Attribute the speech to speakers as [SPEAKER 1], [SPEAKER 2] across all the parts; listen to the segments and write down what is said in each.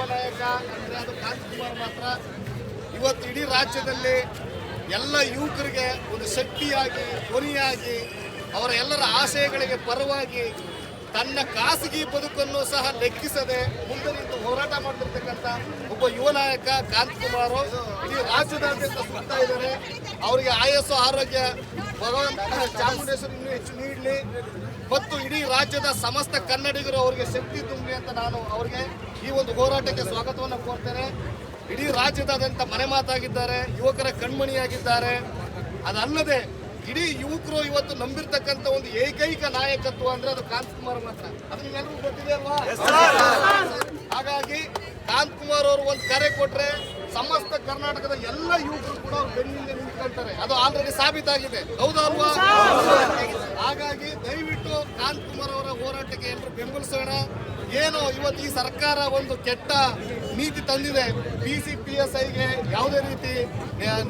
[SPEAKER 1] ಯುವ ನಾಯಕ ಅಂದ್ರೆ ಅದು ಕಾಂತಕುಮಾರ್ ಮಾತ್ರ. ಇವತ್ತು ಇಡೀ ರಾಜ್ಯದಲ್ಲಿ ಎಲ್ಲ ಯುವಕರಿಗೆ ಒಂದು ಶಕ್ತಿಯಾಗಿ, ಧ್ವನಿಯಾಗಿ, ಅವರ ಎಲ್ಲರ ಆಶಯಗಳಿಗೆ ಪರವಾಗಿ ತನ್ನ ಖಾಸಗಿ ಬದುಕನ್ನು ಸಹ ಲೆಕ್ಕಿಸದೆ ಮುಂದೆ ನಿಂತು ಹೋರಾಟ ಮಾಡ್ತಿರ್ತಕ್ಕಂಥ ಒಬ್ಬ ಯುವ ನಾಯಕ ಕಾಂತಕುಮಾರ್ ಇಡೀ ರಾಜ್ಯದಾದ್ಯಂತ ಸುತ್ತಾ ಇದ್ದಾರೆ. ಅವರಿಗೆ ಆಯಸ್ಸು, ಆರೋಗ್ಯ ಭಗವಂತ ಚಾಮುಂಡೇಶ್ವರಿ ಇನ್ನೂ ಹೆಚ್ಚು ನೀಡಲಿ. ಮತ್ತು ಇಡೀ ರಾಜ್ಯದ ಸಮಸ್ತ ಕನ್ನಡಿಗರು ಅವರಿಗೆ ಶಕ್ತಿ ತುಂಬಲಿ ಅಂತ ನಾನು ಅವರಿಗೆ ಈ ಒಂದು ಹೋರಾಟಕ್ಕೆ ಸ್ವಾಗತವನ್ನು ಕೋರ್ತೇನೆ. ಇಡೀ ರಾಜ್ಯದಾದ್ಯಂತ ಮನೆ ಮಾತಾಗಿದ್ದಾರೆ ಯುವಕರ ಕಣ್ಮಣಿಯಾಗಿದ್ದಾರೆ. ಅದಲ್ಲದೆ ಇಡೀ ಯುವಕರು ಇವತ್ತು ನಂಬಿರ್ತಕ್ಕಂಥ ಒಂದು ಏಕೈಕ ನಾಯಕತ್ವ ಅಂದ್ರೆ ಅದು ಕಾಂತಕುಮಾರ್ ಮಾತ್ರ. ಅದು ನಿಮ್ಗೆಲ್ರಿಗೂ ಗೊತ್ತಿದೆ ಅಲ್ವಾ? ಹಾಗಾಗಿ ಕಾಂತಕುಮಾರ್ ಅವರು ಒಂದು ಕರೆ ಕೊಟ್ರೆ ಸಮಸ್ತ ಕರ್ನಾಟಕದ ಎಲ್ಲ ಯುವಕರು ಕೂಡ ಅವ್ರು ಬೆನ್ನಿಂದ ನಿಂತ್ಕೊಳ್ತಾರೆ. ಅದು ಆಲ್ರೆಡಿ ಸಾಬೀತಾಗಿದೆ. ಹೌದಾ ಅಲ್ವಾ? ಹಾಗಾಗಿ ದಯವಿಟ್ಟು ಕಾಂತಕುಮಾರ್ ಅವರ ಹೋರಾಟಕ್ಕೆ ಎಲ್ಲರೂ ಬೆಂಬಲಿಸೋಣ. ಏನು ಇವತ್ತು ಈ ಸರ್ಕಾರ ಒಂದು ಕೆಟ್ಟ ನೀತಿ ತಂದಿದೆ. ಪಿ ಸಿ ಪಿ ಎಸ್ ಐಗೆ ಯಾವುದೇ ರೀತಿ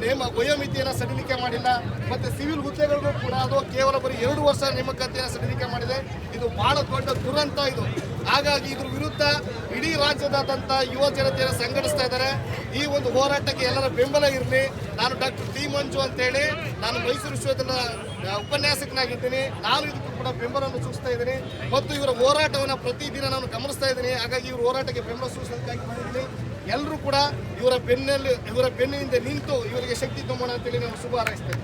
[SPEAKER 1] ನೇಮ, ವಯೋಮಿತಿಯನ್ನು ಸಡಿಲಿಕೆ ಮಾಡಿಲ್ಲ. ಮತ್ತೆ ಸಿವಿಲ್ ಹುದ್ದೆಗಳಿಗೂ ಕೂಡ ಅದು ಕೇವಲ ಬರೀ ಎರಡು ವರ್ಷ ನೇಮಕಾತಿಯನ್ನು ಸಡಿಲಿಕೆ ಮಾಡಿದೆ. ಇದು ಬಹಳ ದೊಡ್ಡ ದುರಂತ ಇದು. ಹಾಗಾಗಿ ಇದ್ರ ವಿರುದ್ಧ ಇಡೀ ರಾಜ್ಯದಾದ್ಯಂತ ಯುವ ಜನತೆಯನ್ನು ಸಂಘಟಿಸ್ತಾ ಇದ್ದಾರೆ. ಈ ಒಂದು ಹೋರಾಟಕ್ಕೆ ಎಲ್ಲರ ಬೆಂಬಲ ಇರಲಿ. ನಾನು ಡಾಕ್ಟರ್ ಟಿ ಮಂಜು ಅಂತೇಳಿ ನಾನು ಮೈಸೂರು ವಿಶ್ವವಿದ್ಯಾಲಯದ ಉಪನ್ಯಾಸಕನಾಗಿದ್ದೀನಿ. ನಾನು ಇದಕ್ಕೂ ಕೂಡ ಬೆಂಬಲವನ್ನು ಸೂಚಿಸ್ತಾ ಇದ್ದೀನಿ. ಮತ್ತು ಇವರ ಹೋರಾಟವನ್ನು ಪ್ರತಿದಿನ ನಾನು ಗಮನಿಸ್ತಾ ಇದ್ದೀನಿ. ಹಾಗಾಗಿ ಇವರ ಹೋರಾಟಕ್ಕೆ ಬೆಂಬಲ ಸೂಚಿಸೋದಕ್ಕಾಗಿ ಬಂದಿದ್ದೀನಿ ಎಲ್ಲರೂ ಕೂಡ ಇವರ ಬೆನ್ನಲ್ಲಿ, ಇವರ ಬೆನ್ನಿಂದ ನಿಂತು ಇವರಿಗೆ ಶಕ್ತಿ ತುಂಬೋಣ ಅಂತೇಳಿ ನಾನು ಶುಭ ಹಾರೈಸ್ತೇನೆ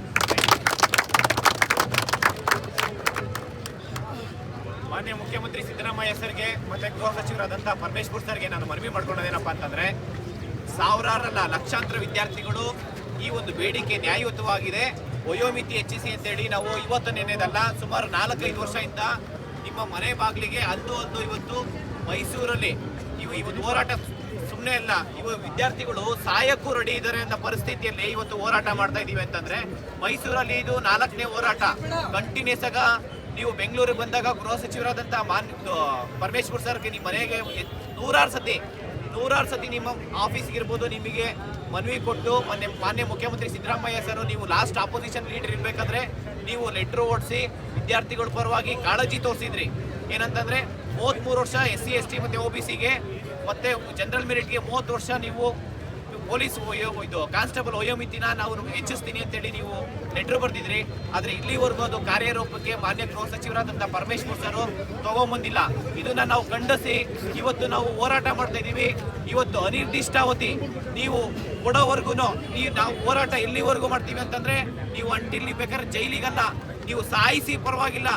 [SPEAKER 2] ಮಾನ್ಯ ಮುಖ್ಯಮಂತ್ರಿ ಸಿದ್ದರಾಮಯ್ಯ ಸರ್ಗೆ ಮತ್ತೆ ಗೃಹ ಸಚಿವರಾದಂತಹ ಪರಮೇಶ್ವರ್ ಸರ್ಗೆ ನಾನು ಮನವಿ ಮಾಡ್ಕೊಂಡೇನಪ್ಪ ಅಂತಂದ್ರೆ ಸಾವಿರಾರಲ್ಲ ಲಕ್ಷಾಂತರ ವಿದ್ಯಾರ್ಥಿಗಳು ಈ ಒಂದು ಬೇಡಿಕೆ ನ್ಯಾಯಯುತವಾಗಿದೆ. ವಯೋಮಿತಿ ಹೆಚ್ಚಿಸಿ ಅಂತೇಳಿ ನಾವು ಇವತ್ತು ನೆನೆದಲ್ಲ ಸುಮಾರು ನಾಲ್ಕೈದು ವರ್ಷದಿಂದ ನಿಮ್ಮ ಮನೆ ಬಾಗಿಲಿಗೆ ಅಂದು ಅಂದು ಇವತ್ತು ಮೈಸೂರಲ್ಲಿ ಇವು ಇವತ್ತು ಹೋರಾಟ ಸುಮ್ಮನೆ ಅಲ್ಲ, ಇವ ವಿದ್ಯಾರ್ಥಿಗಳು ಸಾಯಕ್ಕೂ ರೆಡಿ ಇದ್ದಾರೆ ಅಂತ ಪರಿಸ್ಥಿತಿಯಲ್ಲಿ ಇವತ್ತು ಹೋರಾಟ ಮಾಡ್ತಾ ಇದ್ದೀವಿ ಅಂತಂದ್ರೆ ಮೈಸೂರಲ್ಲಿ ಇದು ನಾಲ್ಕನೇ ಹೋರಾಟ. ಕಂಟಿನ್ಯೂಸ್ ಆಗ ನೀವು ಬೆಂಗಳೂರಿಗೆ ಬಂದಾಗ ಗೃಹ ಸಚಿವರಾದಂಥ ಮಾನ್ ಪರಮೇಶ್ವರ್ ಸರ್ಗೆ ನಿಮ್ಮ ಮನೆಗೆ ನೂರಾರು ಸತಿ ನೂರಾರು ಸತಿ ನಿಮ್ಮ ಆಫೀಸ್ಗೆ ಇರ್ಬೋದು, ನಿಮಗೆ ಮನವಿ ಕೊಟ್ಟು ಮೊನ್ನೆ ಮಾನ್ಯ ಮುಖ್ಯಮಂತ್ರಿ ಸಿದ್ದರಾಮಯ್ಯ ಸರ್, ನೀವು ಲಾಸ್ಟ್ ಆಪೋಸಿಷನ್ ಲೀಡರ್ ಇರಬೇಕಾದ್ರೆ ನೀವು ಲೆಟ್ರ್ ಓಡಿಸಿ ವಿದ್ಯಾರ್ಥಿಗಳ ಪರವಾಗಿ ಕಾಳಜಿ ತೋರಿಸಿದ್ರಿ. ಏನಂತಂದ್ರೆ ಮೂವತ್ಮೂರು ವರ್ಷ ಎಸ್ ಸಿ ಎಸ್ ಟಿ ಮತ್ತೆ ಒ ಬಿ ಸಿಗೆ ಮತ್ತೆ ಜನರಲ್ ಮೆರಿಟ್ಗೆ ಮೂವತ್ತು ವರ್ಷ ನೀವು ಪೊಲೀಸ್ ವಯೋ ಇದು ಕಾನ್ಸ್ಟೇಬಲ್ ವಯೋಮಿತಿನ ನಾವು ಹೆಚ್ಚಿಸ್ತೀನಿ ಅಂತೇಳಿ ನೀವು ಲೆಟರ್ ಬರ್ದಿದ್ರಿ. ಆದ್ರೆ ಇಲ್ಲಿವರೆಗೂ ಅದು ಕಾರ್ಯರೂಪಕ್ಕೆ ಮಾನ್ಯ ಗೃಹ ಸಚಿವರಾದಂಥ ಪರಮೇಶ್ವರ್ ಸರ್ ತಗೊಂಬಂದಿಲ್ಲ. ಇದನ್ನ ನಾವು ಖಂಡಿಸಿ ಇವತ್ತು ನಾವು ಹೋರಾಟ ಮಾಡ್ತಾ ಇದೀವಿ. ಇವತ್ತು ಅನಿರ್ದಿಷ್ಟಾವಧಿ ನೀವು ಕೊಡೋವರೆಗೂ ನೀವು ನಾವು ಹೋರಾಟ ಎಲ್ಲಿವರೆಗೂ ಮಾಡ್ತೀವಿ ಅಂತಂದ್ರೆ ನೀವು ಅಂಟಿಲ್ಲಿ ಬೇಕಾದ್ರೆ ಜೈಲಿಗಲ್ಲ. ನೀವು ಸಾಯಿಸಿ ಪರವಾಗಿಲ್ಲ.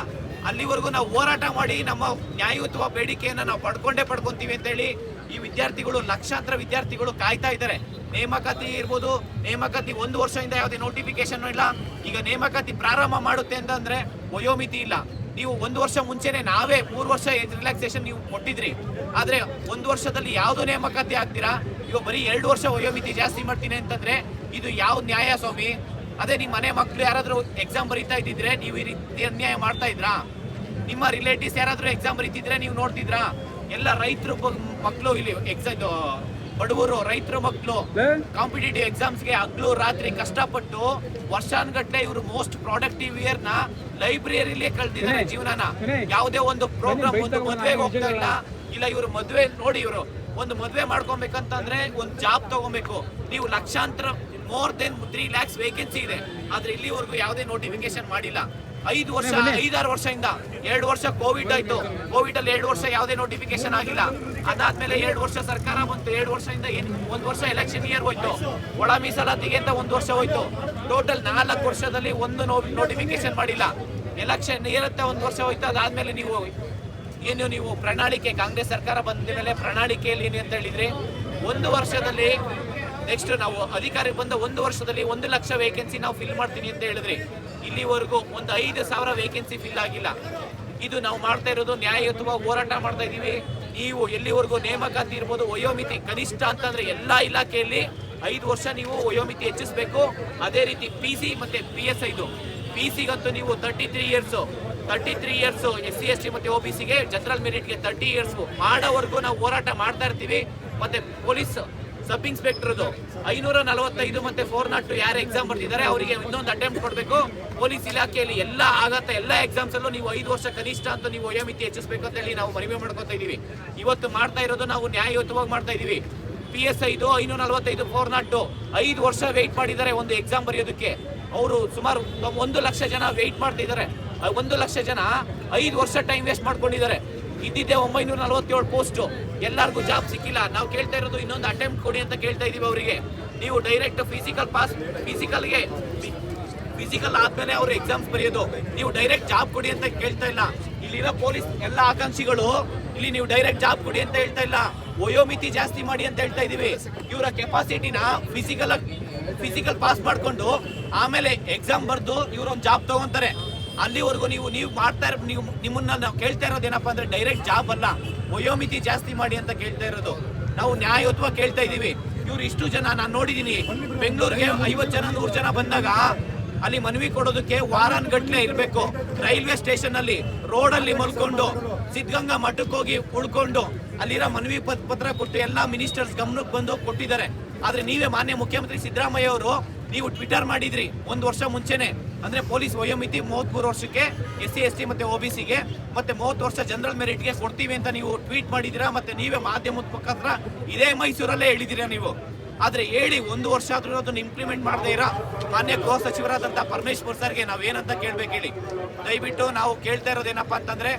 [SPEAKER 2] ಅಲ್ಲಿವರೆಗೂ ನಾವು ಹೋರಾಟ ಮಾಡಿ ನಮ್ಮ ನ್ಯಾಯಯುತವ ಬೇಡಿಕೆಯನ್ನು ನಾವು ಪಡ್ಕೊಂಡೇ ಪಡ್ಕೊತೀವಿ ಅಂತೇಳಿ ಈ ವಿದ್ಯಾರ್ಥಿಗಳು, ಲಕ್ಷಾಂತರ ವಿದ್ಯಾರ್ಥಿಗಳು ಕಾಯ್ತಾ ಇದ್ದಾರೆ. ನೇಮಕಾತಿ ಇರ್ಬೋದು, ನೇಮಕಾತಿ ಒಂದು ವರ್ಷದಿಂದ ಯಾವುದೇ ನೋಟಿಫಿಕೇಶನ್ ಇಲ್ಲ. ಈಗ ನೇಮಕಾತಿ ಪ್ರಾರಂಭ ಮಾಡುತ್ತೆ ಅಂತಂದ್ರೆ ವಯೋಮಿತಿ ಇಲ್ಲ. ನೀವು ಒಂದು ವರ್ಷ ಮುಂಚೆನೆ ನಾವೇ ಮೂರು ವರ್ಷ ರಿಲ್ಯಾಕ್ಸೇಷನ್ ನೀವು ಕೊಟ್ಟಿದ್ರಿ. ಆದ್ರೆ ಒಂದು ವರ್ಷದಲ್ಲಿ ಯಾವುದು ನೇಮಕಾತಿ ಆಗ್ತೀರಾ? ಇವಾಗ ಬರೀ ಎರಡು ವರ್ಷ ವಯೋಮಿತಿ ಜಾಸ್ತಿ ಮಾಡ್ತೀನಿ ಅಂತಂದ್ರೆ ಇದು ಯಾವ ನ್ಯಾಯ ಸ್ವಾಮಿ? ಅದೇ ನಿಮ್ಮ ಮನೆ ಮಕ್ಕಳು ಯಾರಾದರೂ ಎಕ್ಸಾಮ್ ಬರೀತಾ ಇದ್ದಿದ್ರೆ ನೀವು ಈ ರೀತಿ ಅನ್ಯಾಯ ಮಾಡ್ತಾ ಇದ್ರಾ? ನಿಮ್ಮ ರಿಲೇಟಿವ್ಸ್ ಯಾರಾದರೂ ಎಕ್ಸಾಮ್ ಬರೀತಿದ್ರೆ ನೀವು ನೋಡ್ತಿದ್ರಾ? ಎಲ್ಲ ರೈತರು ಮಕ್ಕಳು ಇಲ್ಲಿ ಎಕ್ಸಾಮ್ ಬಡವರು ರೈತರ ಮಕ್ಕಳು ಕಾಂಪಿಟೇಟಿವ್ ಎಕ್ಸಾಮ್ಸ್ಗೆ ಹಗ್ಲು ರಾತ್ರಿ ಕಷ್ಟಪಟ್ಟು ವರ್ಷಾನ್ಗಟ್ಲೆ ಇವರು ಮೋಸ್ಟ್ ಪ್ರಾಡಕ್ಟಿವ್ ಇಯರ್ನ ಲೈಬ್ರರಿಲಿ ಕಳೆದಿದ್ದಾರೆ ಜೀವನನ. ಯಾವುದೇ ಒಂದು ಪ್ರೋಗ್ರಾಮ್ ಒಂದು ಮದ್ವೆಗೆ ಹೋಗ್ತಾ ಇಲ್ಲ. ಇಲ್ಲ ಇವರು ಮದ್ವೆ ನೋಡಿ ಇವರು ಒಂದು ಮದ್ವೆ ಮಾಡ್ಕೊಬೇಕಂತಂದ್ರೆ ಒಂದು ಜಾಬ್ ತಗೋಬೇಕು. ನೀವು ಲಕ್ಷಾಂತರ more than three lakhs vacancy ಇದೆ. ಆದ್ರೆ ಇಲ್ಲಿವರೆಗೂ ಯಾವುದೇ ನೋಟಿಫಿಕೇಶನ್ ಮಾಡಿಲ್ಲ. ಐದು ವರ್ಷ ಐದಾರು ವರ್ಷದಿಂದ ಎರಡು ವರ್ಷ ಕೋವಿಡ್ ಆಯ್ತು. ಕೋವಿಡ್ ಅಲ್ಲಿ ಎರಡು ವರ್ಷ ಯಾವುದೇ ನೋಟಿಫಿಕೇಶನ್ ಆಗಿಲ್ಲ. ಅದಾದ್ಮೇಲೆ ಎರಡು ವರ್ಷ ಸರ್ಕಾರ ಬಂತು. ಎರಡು ವರ್ಷದಿಂದ ಒಂದು ವರ್ಷ ಎಲೆಕ್ಷನ್ ಇಯರ್ ಹೋಯ್ತು. ಒಳ ಮೀಸಲಾತಿಗೆ ಅಂತ ಒಂದು ವರ್ಷ ಹೋಯ್ತು. ಟೋಟಲ್ ನಾಲ್ಕು ವರ್ಷದಲ್ಲಿ ಒಂದು ನೋಟಿಫಿಕೇಶನ್ ಮಾಡಿಲ್ಲ. ಎಲೆಕ್ಷನ್ ಇರುತ್ತೆ ಒಂದು ವರ್ಷ ಹೋಯ್ತು. ಅದಾದ್ಮೇಲೆ ನೀವು ಏನು ನೀವು ಪ್ರಣಾಳಿಕೆ ಕಾಂಗ್ರೆಸ್ ಸರ್ಕಾರ ಬಂದ ಮೇಲೆ ಪ್ರಣಾಳಿಕೆಯಲ್ಲಿ ಏನು ಅಂತ ಹೇಳಿದ್ರೆ ಒಂದು ವರ್ಷದಲ್ಲಿ ನೆಕ್ಸ್ಟ್ ನಾವು ಅಧಿಕಾರಕ್ಕೆ ಬಂದ ಒಂದು ವರ್ಷದಲ್ಲಿ ಒಂದು ಲಕ್ಷ ವೇಕೆನ್ಸಿ ನಾವು ಫಿಲ್ ಮಾಡ್ತೀನಿ ಅಂತ ಹೇಳಿದ್ರಿ ಇಲ್ಲಿವರೆಗೂ ಒಂದು ಐದು ಸಾವಿರ ವೇಕೆನ್ಸಿ ಫಿಲ್ ಆಗಿಲ್ಲ. ಇದು ನಾವು ಮಾಡ್ತಾ ಇರೋದು ನ್ಯಾಯಯುತವಾಗಿ ಹೋರಾಟ ಮಾಡ್ತಾ ಇದ್ದೀವಿ. ನೀವು ಎಲ್ಲಿವರೆಗೂ ನೇಮಕಾತಿ ಇರ್ಬೋದು, ವಯೋಮಿತಿ ಕನಿಷ್ಠ ಅಂತಂದ್ರೆ ಎಲ್ಲ ಇಲಾಖೆಯಲ್ಲಿ ಐದು ವರ್ಷ ನೀವು ವಯೋಮಿತಿ ಹೆಚ್ಚಿಸಬೇಕು. ಅದೇ ರೀತಿ ಪಿ ಸಿ ಮತ್ತೆ ಪಿ ಎಸ್ ಐದು ಪಿ ಸಿಗಂತೂ ನೀವು thirty three years thirty three years S C S T ಮತ್ತೆ ಒ ಬಿ ಸಿಗೆ ಜನರಲ್ ಮೆರಿಟ್ಗೆ ತರ್ಟಿ ಇಯರ್ಸ್ ಮಾಡೋವರೆಗೂ ನಾವು ಹೋರಾಟ ಮಾಡ್ತಾ ಇರ್ತೀವಿ. ಮತ್ತೆ ಪೊಲೀಸ್ ಸಬ್ ಇನ್ಸ್ಪೆಕ್ಟರ್ದು ಐನೂರ ನಲವತ್ತೈದು ಮತ್ತೆ ಫೋರ್ ನಾಟ್ ಟು ಯಾರು ಎಕ್ಸಾಮ್ ಬರ್ತಿದ್ದಾರೆ, ಅವರಿಗೆ ಇನ್ನೊಂದು ಅಟೆಂಪ್ಟ್ ಕೊಡಬೇಕು. ಪೊಲೀಸ್ ಇಲಾಖೆಯಲ್ಲಿ ಎಲ್ಲ ಆಗತ್ತೆ ಎಲ್ಲ ಎಕ್ಸಾಮ್ಸ್ ಅಲ್ಲೂ ನೀವು ಐದು ವರ್ಷ ಕನಿಷ್ಠ ಅಂತ ನೀವು ವಯೋಮಿತಿ ಹೆಚ್ಚಿಸಬೇಕು ಅಂತ ಹೇಳಿ ನಾವು ಮನವಿ ಮಾಡ್ಕೊತಾ ಇದೀವಿ ಇವತ್ತು ಮಾಡ್ತಾ ಇರೋದು ನಾವು ನ್ಯಾಯಯುತವಾಗಿ ಮಾಡ್ತಾ ಇದೀವಿ ಪಿ ಎಸ್ ಐದು ಐನೂರ ನಲವತ್ತೈದು ಫೋರ್ ನಾಟ್ ಐದು ವರ್ಷ ವೆಯ್ಟ್ ಮಾಡಿದ್ದಾರೆ ಒಂದು ಎಕ್ಸಾಮ್ ಬರೆಯೋದಕ್ಕೆ. ಅವರು ಸುಮಾರು ಒಂದು ಲಕ್ಷ ಜನ ವೆಯ್ಟ್ ಮಾಡ್ತಿದ್ದಾರೆ. ಒಂದು ಲಕ್ಷ ಜನ ಐದು ವರ್ಷ ಟೈಮ್ ವೇಸ್ಟ್ ಮಾಡ್ಕೊಂಡಿದ್ದಾರೆ. ಇದ್ದಿದ್ದೆ ಒಂಬೈನೂರ ನಲವತ್ತೇಳು ಪೋಸ್ಟು ಎಲ್ಲರಿಗೂ ಜಾಬ್ ಸಿಕ್ಕಿಲ್ಲ. ನಾವು ಕೇಳ್ತಾ ಇರೋದು ಇನ್ನೊಂದು ಅಟೆಂಪ್ಟ್ ಕೊಡಿ ಅಂತ ಕೇಳ್ತಾ ಇದೀವಿ ಅವರಿಗೆ. ನೀವು ಡೈರೆಕ್ಟ್ ಫಿಸಿಕಲ್ ಪಾಸ್ ಫಿಸಿಕಲ್ಗೆ ಫಿಸಿಕಲ್ ಆದ್ಮೇಲೆ ಅವರು ಎಕ್ಸಾಮ್ಸ್ ಬರೆಯೋದು. ನೀವು ಡೈರೆಕ್ಟ್ ಜಾಬ್ ಕೊಡಿ ಅಂತ ಕೇಳ್ತಾ ಇಲ್ಲ. ಇಲ್ಲಿರೋ ಪೊಲೀಸ್ ಎಲ್ಲ ಆಕಾಂಕ್ಷಿಗಳು, ಇಲ್ಲಿ ನೀವು ಡೈರೆಕ್ಟ್ ಜಾಬ್ ಕೊಡಿ ಅಂತ ಹೇಳ್ತಾ ಇಲ್ಲ. ವಯೋಮಿತಿ ಜಾಸ್ತಿ ಮಾಡಿ ಅಂತ ಹೇಳ್ತಾ ಇದೀವಿ. ಇವರ ಕೆಪಾಸಿಟಿನ ಫಿಸಿಕಲ್ ಫಿಸಿಕಲ್ ಪಾಸ್ ಮಾಡ್ಕೊಂಡು ಆಮೇಲೆ ಎಕ್ಸಾಮ್ ಬರೆದು ಇವರೊಂದು ಜಾಬ್ ತಗೊಂತಾರೆ. ಅಲ್ಲಿವರೆಗೂ ನೀವು ನೀವು ಮಾಡ್ತಾ ಇರೋ, ನೀವು ನಿಮ್ಮನ್ನ ನಾವು ಕೇಳ್ತಾ ಇರೋದು ಏನಪ್ಪ ಅಂದ್ರೆ ಡೈರೆಕ್ಟ್ ಜಾಬ್ ಅಲ್ಲ. ವಯೋಮಿತಿ ಜಾಸ್ತಿ ಮಾಡಿ ಅಂತ ಕೇಳ್ತಾ ಇರೋದು. ನಾವು ನ್ಯಾಯೋತ್ವ ಕೇಳ್ತಾ ಇದೀವಿ ಇವ್ರು ಇಷ್ಟು ಜನ ನಾನು ನೋಡಿದ್ದೀನಿ ಬೆಂಗಳೂರಿಗೆ ಐವತ್ತು ಜನ, ನೂರು ಜನ ಬಂದಾಗ ಅಲ್ಲಿ ಮನವಿ ಕೊಡೋದಕ್ಕೆ ವಾರಾನ್ಗಟ್ಲೆ ಇರಬೇಕು. ರೈಲ್ವೆ ಸ್ಟೇಷನ್ ಅಲ್ಲಿ, ರೋಡ್ ಅಲ್ಲಿ ಮಲ್ಕೊಂಡು, ಸಿದ್ಧಗಂಗಾ ಮಠಕ್ಕೆ ಹೋಗಿ ಉಳ್ಕೊಂಡು, ಅಲ್ಲಿರೋ ಮನವಿ ಪತ್- ಪತ್ರ ಕೊಟ್ಟು ಎಲ್ಲ ಮಿನಿಸ್ಟರ್ಸ್ ಗಮನಕ್ಕೆ ಬಂದು ಕೊಟ್ಟಿದ್ದಾರೆ. ಆದ್ರೆ ನೀವೇ ಮಾನ್ಯ ಮುಖ್ಯಮಂತ್ರಿ ಸಿದ್ದರಾಮಯ್ಯ ಅವರು, ನೀವು ಟ್ವಿಟರ್ ಮಾಡಿದ್ರಿ. ಒಂದು ವರ್ಷ ಮುಂಚೆನೆ. ಅಂದ್ರೆ ಪೊಲೀಸ್ ವಯೋಮಿತಿ ಮೂವತ್ಮೂರು ವರ್ಷಕ್ಕೆ ಎಸ್ ಸಿ, ಎಸ್ ಟಿ ಮತ್ತೆ ಗೆ ಮತ್ತೆ ಮೂವತ್ತು ವರ್ಷ ಜನರಲ್ ಮೆರಿಟ್ಗೆ ಕೊಡ್ತೀವಿ ಅಂತ ನೀವು ಟ್ವೀಟ್ ಮಾಡಿದ್ದೀರಾ ಮತ್ತೆ ನೀವೇ ಮಾಧ್ಯಮದ ಮುಖಾಂತರ ಇದೇ ಮೈಸೂರಲ್ಲೇ ಹೇಳಿದ್ದೀರಾ ನೀವು? ಆದ್ರೆ ಹೇಳಿ ಒಂದು ವರ್ಷ ಆದ್ರೂ ಅದನ್ನ ಇಂಪ್ಲಿಮೆಂಟ್ ಮಾಡದೇ ಇರೋ. ಮಾನ್ಯ ಗೃಹ ಸಚಿವರಾದಂತ ಪರಮೇಶ್ವರ್ ಸರ್ಗೆ ನಾವೇನಂತ ಕೇಳ್ಬೇಕು ಹೇಳಿ. ದಯವಿಟ್ಟು ನಾವು ಕೇಳ್ತಾ ಇರೋದೇನಪ್ಪ ಅಂತಂದ್ರೆ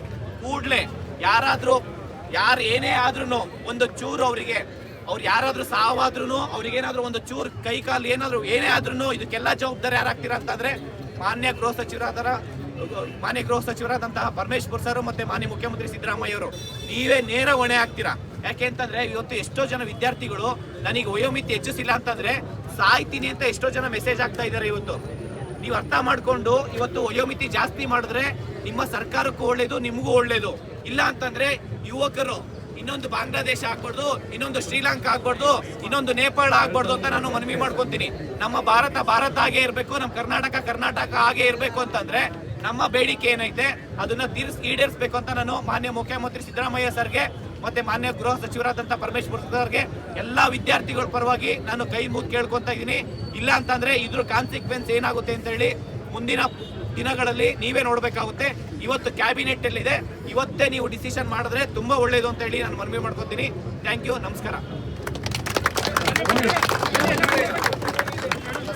[SPEAKER 2] ಕೂಡಲೇ ಯಾರಾದ್ರೂ, ಯಾರು ಏನೇ ಆದ್ರೂ ಒಂದು ಚೂರು ಅವರಿಗೆ, ಅವ್ರು ಯಾರಾದ್ರೂ ಸಾವಾದ್ರೂ ಅವ್ರಿಗೆ ಏನಾದ್ರೂ ಒಂದು ಚೂರು ಕೈ ಕಾಲು ಏನಾದ್ರೂ ಏನೇ ಆದ್ರೂ ಇದಕ್ಕೆಲ್ಲ ಜವಾಬ್ದಾರಿ ಯಾರಾಗ್ತೀರಾ ಅಂತಂದ್ರೆ ಮಾನ್ಯ ಗೃಹ ಸಚಿವರಾದ ಮಾನ್ಯ ಗೃಹ ಸಚಿವರಾದಂತಹ ಪರಮೇಶ್ವರ್ ಸರ್ ಮತ್ತೆ ಮಾನ್ಯ ಮುಖ್ಯಮಂತ್ರಿ ಸಿದ್ದರಾಮಯ್ಯ ಅವರು, ನೀವೇ ನೇರ ಹೊಣೆ ಆಗ್ತೀರಾ? ಯಾಕೆ ಅಂತಂದ್ರೆ ಇವತ್ತು ಎಷ್ಟೋ ಜನ ವಿದ್ಯಾರ್ಥಿಗಳು ನನಗೆ ವಯೋಮಿತಿ ಹೆಚ್ಚಿಸಿಲ್ಲ ಅಂತಂದ್ರೆ ಸಾಯ್ತೀನಿ ಅಂತ ಎಷ್ಟೋ ಜನ ಮೆಸೇಜ್ ಆಗ್ತಾ ಇದ್ದಾರೆ ಇವತ್ತು. ನೀವು ಅರ್ಥ ಮಾಡ್ಕೊಂಡು ಇವತ್ತು ವಯೋಮಿತಿ ಜಾಸ್ತಿ ಮಾಡಿದ್ರೆ ನಿಮ್ಮ ಸರ್ಕಾರಕ್ಕೂ ಒಳ್ಳೇದು, ನಿಮಗೂ ಒಳ್ಳೇದು. ಇಲ್ಲ ಅಂತಂದ್ರೆ ಯುವಕರು ಇನ್ನೊಂದು ಬಾಂಗ್ಲಾದೇಶ ಆಗ್ಬಾರ್ದು, ಇನ್ನೊಂದು ಶ್ರೀಲಂಕಾ ಆಗ್ಬಾರ್ದು, ಇನ್ನೊಂದು ನೇಪಾಳ ಆಗ್ಬಾರ್ದು ಅಂತ ನಾನು ಮನವಿ ಮಾಡ್ಕೊತೀನಿ. ನಮ್ಮ ಭಾರತ ಭಾರತ ಹಾಗೆ ಇರಬೇಕು, ನಮ್ಮ ಕರ್ನಾಟಕ ಕರ್ನಾಟಕ ಆಗೇ ಇರಬೇಕು ಅಂತಂದ್ರೆ ನಮ್ಮ ಬೇಡಿಕೆ ಏನೈತೆ, ಅದನ್ನ ತೀರ್ಸ್ ಈಡೇರಿಸಬೇಕು ಅಂತ ನಾನು ಮಾನ್ಯ ಮುಖ್ಯಮಂತ್ರಿ ಸಿದ್ದರಾಮಯ್ಯ ಸರ್ಗೆ, ಮತ್ತೆ ಮಾನ್ಯ ಗೃಹ ಸಚಿವರಾದಂತ ಪರಮೇಶ್ವರ್ ಸರ್ಗೆ ಎಲ್ಲಾ ವಿದ್ಯಾರ್ಥಿಗಳ ಪರವಾಗಿ ನಾನು ಕೈ ಮುಗಿ ಕೇಳ್ಕೊತ ಇದ್ದೀನಿ ಇಲ್ಲ ಅಂತಂದ್ರೆ ಇದ್ರ ಕಾನ್ಸಿಕ್ವೆನ್ಸ್ ಏನಾಗುತ್ತೆ ಅಂತ ಹೇಳಿ ಮುಂದಿನ ದಿನಗಳಲ್ಲಿ ನೀವೇ ನೋಡಬೇಕಾಗುತ್ತೆ. ಇವತ್ತು ಕ್ಯಾಬಿನೆಟ್ ಇದೆ ಇವತ್ತೇ ನೀವು ಡಿಸಿಷನ್ ಮಾಡಿದ್ರೆ ತುಂಬಾ ಒಳ್ಳೇದು ಅಂತ ಹೇಳಿ ನಾನು ಮನವಿ ಮಾಡ್ಕೊತೀನಿ. Thank you. ನಮಸ್ಕಾರ.